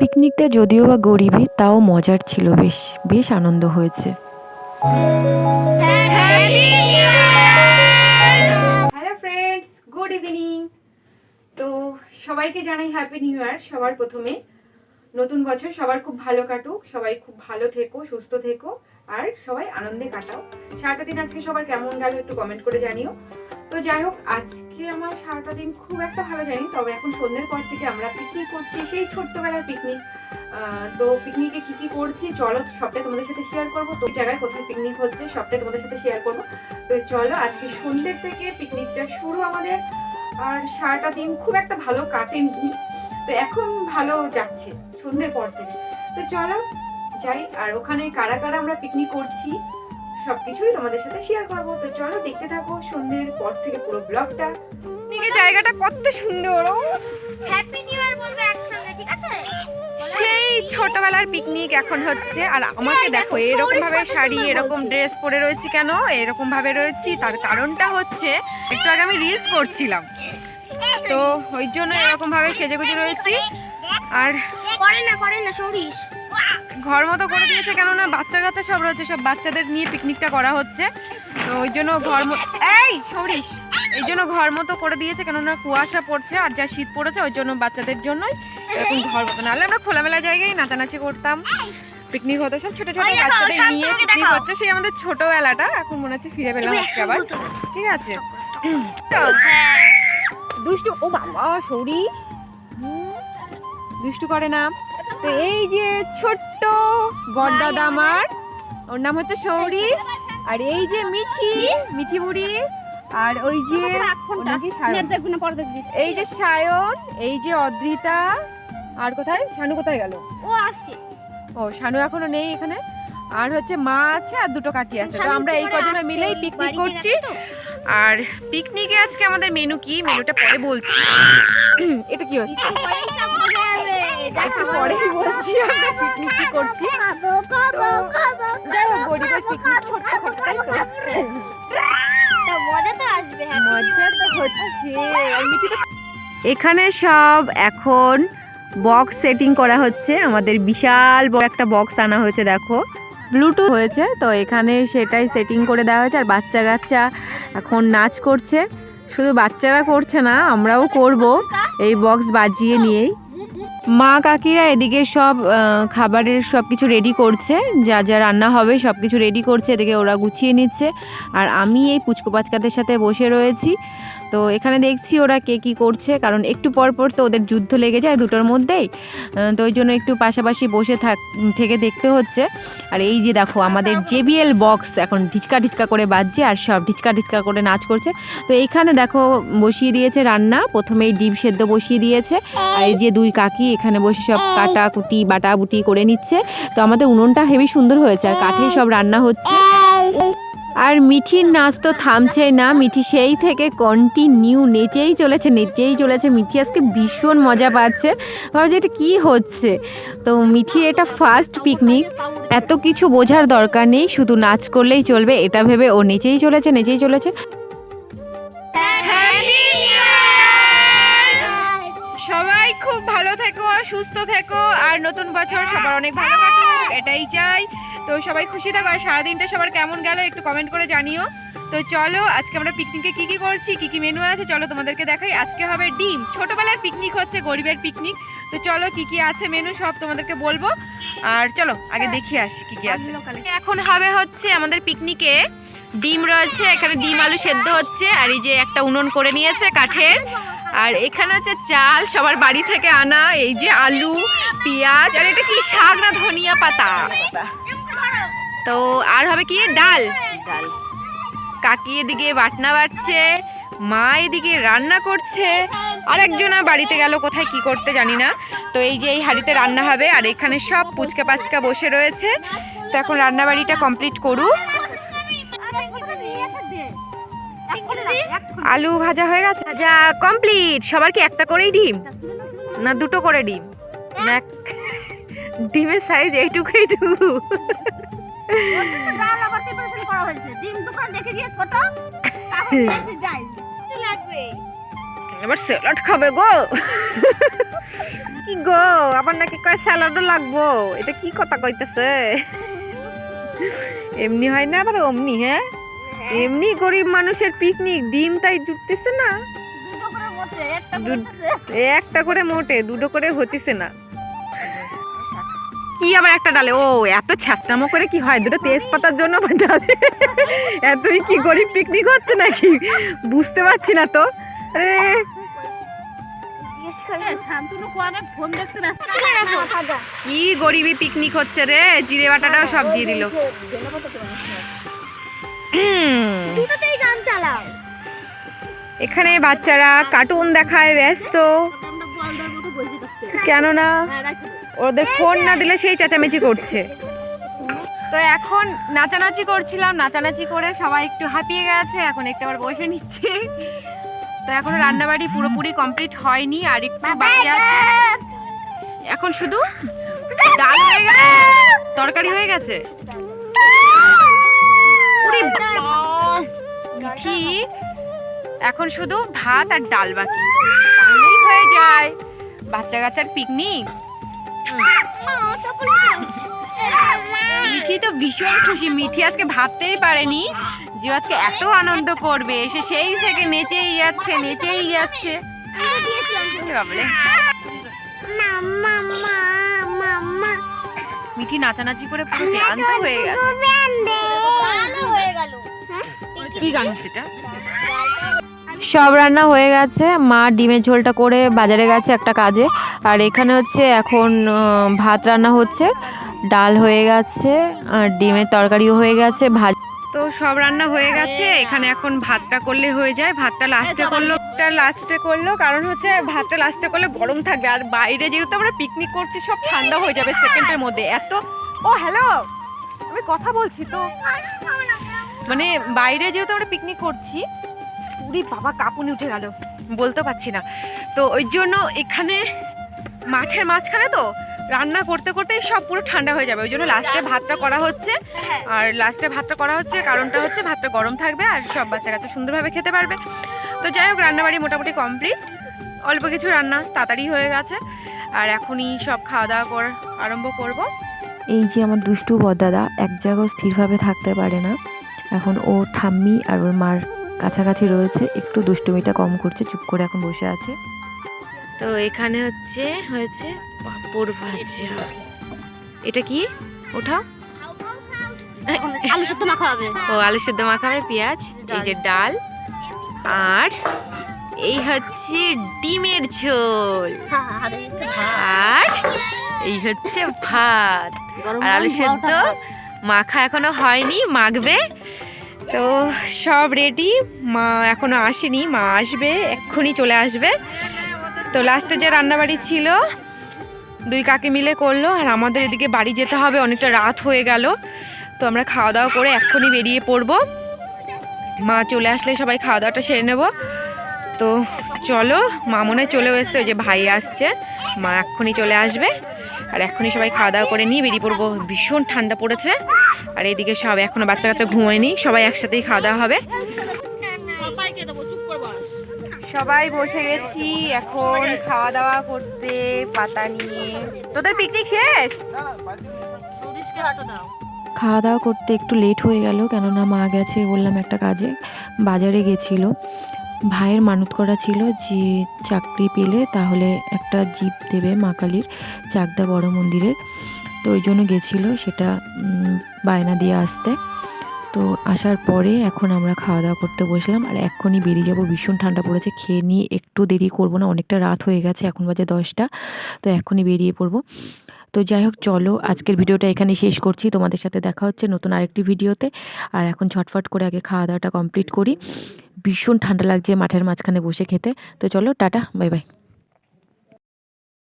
পিকনিকটা যদিও বা গরিবই তাও মজার ছিল বেশ বেশ আনন্দ হয়েছে। হ্যালো ফ্রেন্ডস গুড ইভিনিং তো সবাইকে জানাই হ্যাপি নিউ ইয়ার সবার প্রথমে। নতুন বছর সবার খুব ভালো কাটুক, সবাই খুব ভালো থেকো, সুস্থ থেকো, আর সবাই আনন্দে কাটাও। সারাটা দিন আজকে সবার কেমন গেল একটু কমেন্ট করে জানিও। তো যাই হোক, আজকে আমার সারাটা দিন খুব একটা ভালো যায়নি, তবে এখন সন্ধ্যের পর থেকে আমরা পিকনিক করছি, সেই ছোট্টবেলার পিকনিক তো পিকনিকে কি কি করছি, চলো সবটাই তোমাদের সাথে শেয়ার করব। তো জায়গায় কোথায় পিকনিক হচ্ছে, সবটাই তোমাদের সাথে শেয়ার করব। তো চলো, আজকে সন্ধ্যের থেকে পিকনিকটা শুরু আমাদের। আর সারাটা দিন খুব একটা ভালো কাটেনি, তো এখন ভালো যাচ্ছে সন্ধ্যের পর থেকে। তো চলো যাই, আর ওখানে কারা কারা আমরা পিকনিক করছি? সবকিছুই তোমাদের সাথে শেয়ার করব। তো চলো দেখতে থাকো সন্ধ্যের পর থেকে পুরো ব্লগটা পিকনিকের জায়গাটা কত সুন্দর হ্যাপি নিউ ইয়ার বলবে একসঙ্গে ঠিক আছে? সেই ছোটবেলার পিকনিক এখন হচ্ছে। আর আমাকে দেখো দেখো, এরকম ভাবে শাড়ি এরকম ড্রেস পরে রয়েছি কেন? এরকম ভাবে রয়েছি তার কারণটা হচ্ছে একটু আগে আমি রিলস করছিলাম। তো ওই জন্য এরকম ভাবে সেজেগুজে রয়েছি। আর করে না করে না সরিস ঘর মতো করে দিয়েছে কেননা বাচ্চা কাচ্চা সব রয়েছে সব বাচ্চাদের নিয়ে পিকনিকটা করা হচ্ছে। তো ওই জন্য ঘর এই সরিস এই জন্য ঘর মতো করে দিয়েছে কেননা কুয়াশা পড়ছে আর যা শীত পড়েছে ওই জন্য বাচ্চাদের জন্যই এরকম ঘর মতো। নাহলে আমরা খোলামেলা জায়গায় নাচানাচি করতাম। পিকনিক হতো সব ছোট ছোট বাচ্চাদের নিয়ে পিকনিক হচ্ছে সেই আমাদের ছোটবেলাটা এখন মনে হচ্ছে ফিরে পেলাম আজকে আবার। ঠিক আছে। দুষ্টু ও বাবা সরিস। দুষ্টু করে না। তো এই যে ছোট্ট বড়দাদা আমার ওর নাম হচ্ছে সৌরিশ আর এই যে মিঠি মিঠি বুড়ি আর ওই যে এই যে সায়ন এই যে অদ্রিতা আর কোথায়? শানু কোথায় গেল? ও আসছে। ও শানু এখনও নেই এখানে। আর হচ্ছে মা আছে আর দুটো কাকি আছে। তো আমরা এই কজনে মিলেই পিকনিক করছি। আর পিকনিকে আজকে আমাদের মেনু কি? মেনুটা পরে বলছি। এটা কি হচ্ছে একটু পরেই সব বোঝা যাবে। যা একটু খাবার বলছি আমরা পিকনিক করছি। খাব, খাব, খাব, যাই হোক গরিবের পিকনিক খাব, ছোট্ট তো মজা তো আসবে মজা তো হচ্ছে আর মিঠি তো এখানে সব এখন বক্স সেটিং করা হচ্ছে। আমাদের বিশাল বড় একটা বক্স আনা হয়েছে দেখো। ব্লুটুথ হয়েছে তো এখানে সেটাই সেটিং করে দেওয়া হয়েছে। আর বাচ্চা কাচ্চা এখন নাচ করছে। শুধু বাচ্চারা করছে না আমরাও করব এই বক্স বাজিয়ে নিয়েই। মা কাকিরা এদিকে সব খাবারের সব কিছু রেডি করছে। যা যা রান্না হবে সব কিছু রেডি করছে, এদিকে ওরা গুছিয়ে নিচ্ছে। আর আমি এই পুচকো পাচকাদের সাথে বসে রয়েছি। তো এখানে দেখছি ওরা কে কী করছে, কারণ একটু পর পর তো ওদের যুদ্ধ লেগে যায় দুটোর মধ্যেই। তো ওই জন্য একটু পাশাপাশি বসে থাক, থেকে দেখতে হচ্ছে। আর এই যে দেখো, আমাদের জেবিএল বক্স এখন ঢিচকা ঢিচকা করে বাজছে আর সব ঢিচকা ঢিচকা করে নাচ করছে। তো এইখানে দেখো, বসিয়ে দিয়েছে রান্না। প্রথমেই ডিম সেদ্ধ বসিয়ে দিয়েছে। আর এই যে দুই কাকি, এখানে বসে সব কাটা কুটি, বাটা বুটি করে নিচ্ছে। তো আমাদের উনুনটা হেবি সুন্দর হয়েছে, আর কাঠেই সব রান্না হচ্ছে। আর মিঠির নাচ তো থামছেই না। মিঠি সেই থেকে কন্টিনিউ নেচেই চলেছে নেচেই চলেছে। মিঠি আজকে ভীষণ মজা পাচ্ছে। ভাবছি এটা কী হচ্ছে? তো মিঠি, এটা ফার্স্ট পিকনিক এত কিছু বোঝার দরকার নেই, শুধু নাচ করলেই চলবে। এটা ভেবে ও নেচেই চলেছে নেচেই চলেছে। সবাই খুব ভালো থেকো, সুস্থ থেকো। আর নতুন বছর সবার অনেক ভালো এটাই চাই। তো সবাই খুশি থাকো আর সারাদিনটা সবার কেমন গেল একটু কমেন্ট করে জানিও। তো চলো আজকে আমরা পিকনিকে কি কি করছি কি কি মেনু আছে চলো তোমাদেরকে দেখাই। আজকে হবে ডিম। ছোটবেলার পিকনিক হচ্ছে গরিবের পিকনিক তো চলো কি কি আছে মেনু সব তোমাদেরকে বলব। আর চলো আগে দেখি আসি কি কি আছে। এখন হবে হচ্ছে আমাদের পিকনিকে ডিম রয়েছে এখানে ডিম আলু সেদ্ধ হচ্ছে আর এই যে একটা উনুন করে নিয়েছে কাঠের। আর এখানে হচ্ছে চাল সবার বাড়ি থেকে আনা এই যে আলু পেঁয়াজ আর এটা কি শাক না ধনিয়া পাতা? তো আর হবে কি? ডাল। ডাল। কাকি এদিকে বাটনা বাটছে মা এদিকে রান্না করছে আর একজনা বাড়িতে গেল কোথায় কি করতে জানি না। তো এই যে এই হাঁড়িতে রান্না হবে আর এখানে সব পুচকা পাচকা বসে রয়েছে। তো এখন রান্না বাড়িটা কমপ্লিট করুক আলু ভাজা হয়ে গেছে? ভাজা কমপ্লিট। সবার কি একটা করেই ডিম? না দুটো করে ডিম? না ডিমের সাইজ এইটুকু এইটুকু ডিম দোকান দেখে গিয়ে ছোট তারপর যাই। লাগবে? এবার স্যালাড খাবে গো। কি গো আবার নাকি কয় স্যালাডও লাগবো? এটা কি কথা কইতেছে? এমনি হয় না আবার অমনি হ্যাঁ? এমনি গরিব মানুষের পিকনিক ডিম তাই জুটতেছে না। একটা করে মোটে দুটো করে হতিছে না। কি আবার একটা ডালে? ও এত ছ্যাঁচড়ামো করে কি হয়? দুটো তেজপাতার জন্য ডালে? এতই কি গরিব পিকনিক হচ্ছে নাকি? বুঝতে পারছি না তো। খাজা কি গরিবি পিকনিক হচ্ছে রে? জিরে বাটাটাও সব দিয়ে দিল। এখানে বাচ্চারা কার্টুন দেখায় ব্যস্ত। কেননা হ্যাঁ ওদের ফোন না দিলে সেই চেঁচামেচি করছে। তো এখন নাচানাচি করছিলাম নাচানাচি করে সবাই একটু হাঁপিয়ে গেছে এখন একটু আবার বসে নিচ্ছে। তো এখন রান্নাবাড়ি পুরোপুরি কমপ্লিট হয়নি আর একটু বাকি আছে। এখন শুধু ডাল হয়ে গেছে তরকারি হয়ে গেছে! মিঠি এখন শুধু ভাত আর ডাল বাকি। তাহলেই হয়ে যায়। বাচ্চা কাচ্চার পিকনিক মিঠি তো ভীষণ খুশি। মিঠি আজকে ভাবতেই পারেনি যে আজকে এত আনন্দ করবে। সে সেই থেকে নেচেই যাচ্ছে নেচেই যাচ্ছে। মিঠি নাচানাচি করে পুরো ক্লান্ত হয়ে গেছে হয়ে গেল। কি গান সেটা? সব রান্না হয়ে গেছে। মা ডিমের ঝোলটা করে বাজারে গেছে একটা কাজে। আর এখানে হচ্ছে এখন ভাত রান্না হচ্ছে, ডাল হয়ে গেছে, আর ডিমের তরকারিও হয়ে গেছে, ভাজ তো সব রান্না হয়ে গেছে। এখানে এখন ভাতটা করলে হয়ে যায়, ভাতটা লাস্টে করল লাস্টে করল, কারণ হচ্ছে ভাতটা লাস্টে করলে গরম থাকবে। আর বাইরে যেহেতু আমরা পিকনিক করছি, সব ঠান্ডা হয়ে যাবে সেকেন্ডের মধ্যে। এত ও হ্যালো আমি কথা বলছি তো। মানে বাইরে যেহেতু আমরা পিকনিক করছি পুরি বাবা কাঁপুনি উঠে গেল। বলতে পারছি না। তো ওই জন্য এখানে মাঠের মাঝখানে তো রান্না করতে করতে সব পুরো ঠান্ডা হয়ে যাবে। ওই জন্য লাস্টে ভাতটা করা হচ্ছে। আর লাস্টে ভাতটা করা হচ্ছে কারণটা হচ্ছে ভাতটা গরম থাকবে আর সব বাচ্চা কাচ্চা সুন্দরভাবে খেতে পারবে। তো যাই হোক রান্নাবাড়ি মোটামুটি কমপ্লিট অল্প কিছু রান্না তাড়াতাড়ি হয়ে গেছে। আর এখনই সব খাওয়া দাওয়া কর আরম্ভ করব। এই যে আমার দুষ্টু বদাদা এক জায়গায় স্থিরভাবে থাকতে পারে না। এখন ও ঠাম্মি আর ওর মার কাছাকাছি রয়েছে একটু দুষ্টুমিটা কম করছে চুপ করে এখন বসে আছে। তো এখানে হচ্ছে হয়েছে পাঁপড় ভাজা। এটা কি? ওঠাও আলু মাখা হবে। ও আলু সেদ্ধ মাখাবে পেঁয়াজ এই যে ডাল। আর এই হচ্ছে ডিমের ঝোল। আর এই হচ্ছে ভাত। আর আলু সেদ্ধ মাখা এখনও হয়নি মাখবে। তো সব রেডি মা এখনও আসেনি, মা আসবে, এক্ষুনি চলে আসবে। তো লাস্টে যে রান্নাবাড়ি ছিল, দুই কাকে মিলে করল, আর আমাদের এদিকে বাড়ি যেতে হবে, অনেকটা রাত হয়ে গেল। তো আমরা খাওয়া দাওয়া করে এক্ষুনি বেরিয়ে পড়ব। মা চলে আসলে সবাই খাওয়া দাওয়াটা সেরে নেব। তো চলো মা মনে চলেও এসছে, ওই যে ভাই আসছে। মা এক্ষুনি চলে আসবে। আর এক্ষুনি সবাই খাওয়া দাওয়া করে নিই বেরিয়ে পড়ব। ভীষণ ঠান্ডা পড়েছে। আর এদিকে সব এখনও বাচ্চা কাচ্চা ঘুমোয়নি। সবাই একসাথেই খাওয়া দাওয়া হবে। সবাই বসে গেছি এখন খাওয়া দাওয়া করতে, পাতা নিয়ে। তোদের পিকনিক শেষ? খাওয়া দাওয়া করতে একটু লেট হয়ে গেল, কেননা মা গেছে বললাম একটা কাজে। বাজারে গেছিল। ভাইয়ের মানত করা ছিল যে চাকরি পেলে তাহলে একটা জিপ দেবে মা কালীর, চাকদা বড় মন্দিরের। তো ওই জন্য গেছিল সেটা বায়না দিয়ে আসতে। তো আসার পরে এখন আমরা খাওয়া দাওয়া করতে বসলাম আর এক্ষুনি বেরিয়ে যাব। ভীষণ ঠান্ডা পড়েছে, খেয়ে নিয়ে একটু দেরি করব না, অনেকটা রাত হয়ে গেছে, এখন বাজে দশটা। তো এখনই বেরিয়ে পড়ব। তো যাই হোক, চলো আজকের ভিডিওটা এখানে শেষ করছি। তোমাদের সাথে দেখা হচ্ছে নতুন আরেকটি ভিডিওতে। আর এখন ঝটফট করে আগে খাওয়া দাওয়াটা কমপ্লিট করি। ভীষণ ঠান্ডা লাগছে মাঠের মাঝখানে বসে খেতে। তো চলো টাটা বাই বাই।